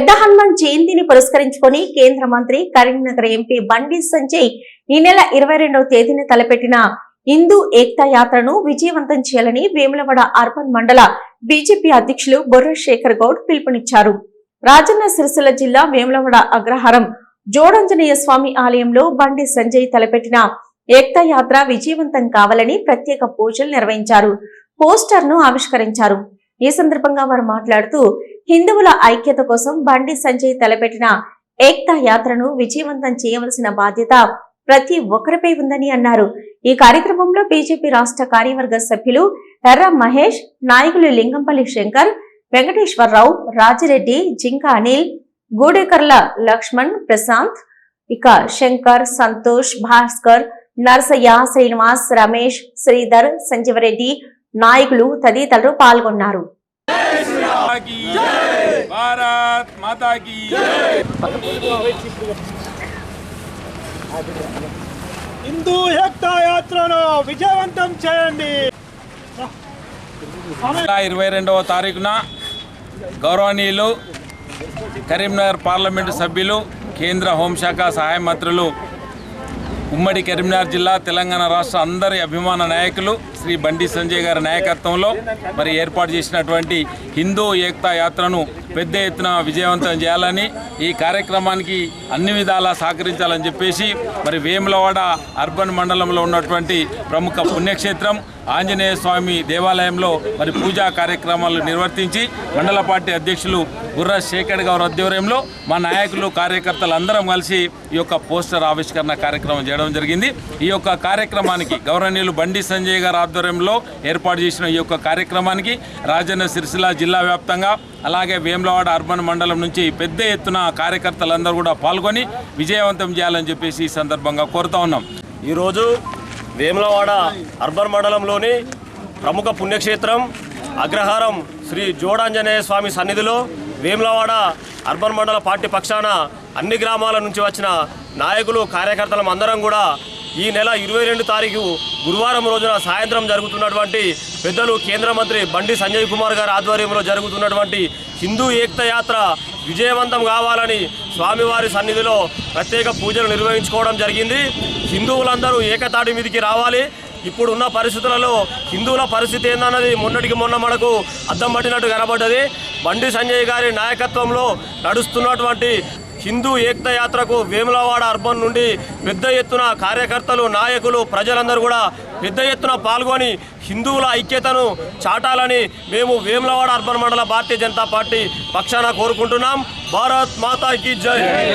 పెద్ద హనుమాన్ జయంతిని పురస్కరించుకొని కేంద్ర మంత్రి కరీంనగర్ ఎంపీ బండి సంజయ్ ఈ నెల ఇరవై రెండవ తేదీన తలపెట్టిన హిందూ ఏక్తా యాత్రను విజయవంతం చేయాలని వేములవాడ అర్బన్ మండల బీజేపీ అధ్యక్షులు బొర్ర శేఖర్ గౌడ్ పిలుపునిచ్చారు. రాజన్న సిరిసిల్ల జిల్లా వేములవాడ అగ్రహారం జోడంజనేయ స్వామి ఆలయంలో బండి సంజయ్ తలపెట్టిన ఏక్తా యాత్ర విజయవంతం కావాలని ప్రత్యేక పూజలు నిర్వహించారు. పోస్టర్ను ఆవిష్కరించారు. ఈ సందర్భంగా వారు మాట్లాడుతూ హిందువుల ఐక్యత కోసం బండి సంజయ్ తలపెట్టిన ఏక్తా యాత్రను విజయవంతం చేయవలసిన బాధ్యత ప్రతి ఒక్కరిపై ఉందని అన్నారు. ఈ కార్యక్రమంలో బీజేపీ రాష్ట్ర కార్యవర్గ సభ్యులు ఎర్ర మహేష్ నాయకులు లింగంపల్లి శంకర్ వెంకటేశ్వరరావు రాజిరెడ్డి జింక అనిల్ గూడేకర్ల లక్ష్మణ్ ప్రశాంత్ ఇక శంకర్ సంతోష్ భాస్కర్ నరసయ్య శ్రీనివాస్ రమేష్ శ్రీధర్ సంజీవరెడ్డి నాయకులు తదితరులు పాల్గొన్నారు. की भारत माता की హిందూ ఏక్తా యాత్రను విజయవంతం చేయండి నెల ఇరవై రెండవ తారీఖున గౌరవనీయులు కరీంనగర్ పార్లమెంటు సభ్యులు కేంద్ర హోంశాఖ సహాయ మంత్రులు ఉమ్మడి కరీంనగర్ జిల్లా తెలంగాణ రాష్ట్ర అందరి అభిమాన నాయకులు శ్రీ బండి సంజయ్ గారి నాయకత్వంలో మరి ఏర్పాటు చేసినటువంటి హిందూ ఏక్తా యాత్రను పెద్ద ఎత్తున విజయవంతం చేయాలని ఈ కార్యక్రమానికి అన్ని విధాలా సహకరించాలని చెప్పేసి మరి వేములవాడ అర్బన్ మండలంలో ఉన్నటువంటి ప్రముఖ పుణ్యక్షేత్రం ఆంజనేయ స్వామి దేవాలయంలో మరి పూజా కార్యక్రమాలు నిర్వర్తించి మండల పార్టీ అధ్యక్షులు బుర్ర శేఖర్ గారి ఆధ్వర్యంలో మా నాయకులు కార్యకర్తలు అందరం కలిసి ఈ యొక్క పోస్టర్ ఆవిష్కరణ కార్యక్రమం చేయడం జరిగింది. ఈ యొక్క కార్యక్రమానికి గౌరవనీయులు బండి సంజయ్ గారి ఆధ్వర్యంలో ఏర్పాటు చేసిన ఈ యొక్క కార్యక్రమానికి రాజన్న సిరిసిల్ల జిల్లా వ్యాప్తంగా అలాగే వేములవాడ అర్బన్ మండలం నుంచి పెద్ద ఎత్తున కార్యకర్తలందరూ కూడా పాల్గొని విజయవంతం చేయాలని చెప్పేసి ఈ సందర్భంగా కోరుతా ఉన్నాం. ఈరోజు వేములవాడ అర్బన్ మండలంలోని ప్రముఖ పుణ్యక్షేత్రం అగ్రహారం శ్రీ జోడాంజనేయ స్వామి సన్నిధిలో వేములవాడ అర్బన్ మండల పార్టీ పక్షాన అన్ని గ్రామాల నుంచి వచ్చిన నాయకులు కార్యకర్తలం అందరం కూడా ఈ నెల ఇరవై రెండు తారీఖు గురువారం రోజున సాయంత్రం జరుగుతున్నటువంటి పెద్దలు కేంద్ర మంత్రి బండి సంజయ్ కుమార్ గారి ఆధ్వర్యంలో జరుగుతున్నటువంటి హిందూ ఏక్త యాత్ర విజయవంతం కావాలని స్వామివారి సన్నిధిలో ప్రత్యేక పూజలు నిర్వహించుకోవడం జరిగింది. హిందువులందరూ ఏకతాటి మీదికి రావాలి. ఇప్పుడున్న పరిస్థితులలో హిందువుల పరిస్థితి ఏందన్నది మొన్నటికి మొన్న మనకు అద్దం పట్టినట్టు కనబడ్డది. బండి సంజయ్ గారి నాయకత్వంలో నడుస్తున్నటువంటి హిందూ ఏక్త యాత్రకు వేములవాడ అర్బన్ నుండి పెద్ద ఎత్తున కార్యకర్తలు నాయకులు ప్రజలందరూ కూడా పెద్ద ఎత్తున పాల్గొని హిందువుల ఐక్యతను చాటాలని మేము వేములవాడ అర్బన్ మండల భారతీయ జనతా పార్టీ పక్షాన కోరుకుంటున్నాం. భారత్ మాతాకి జై.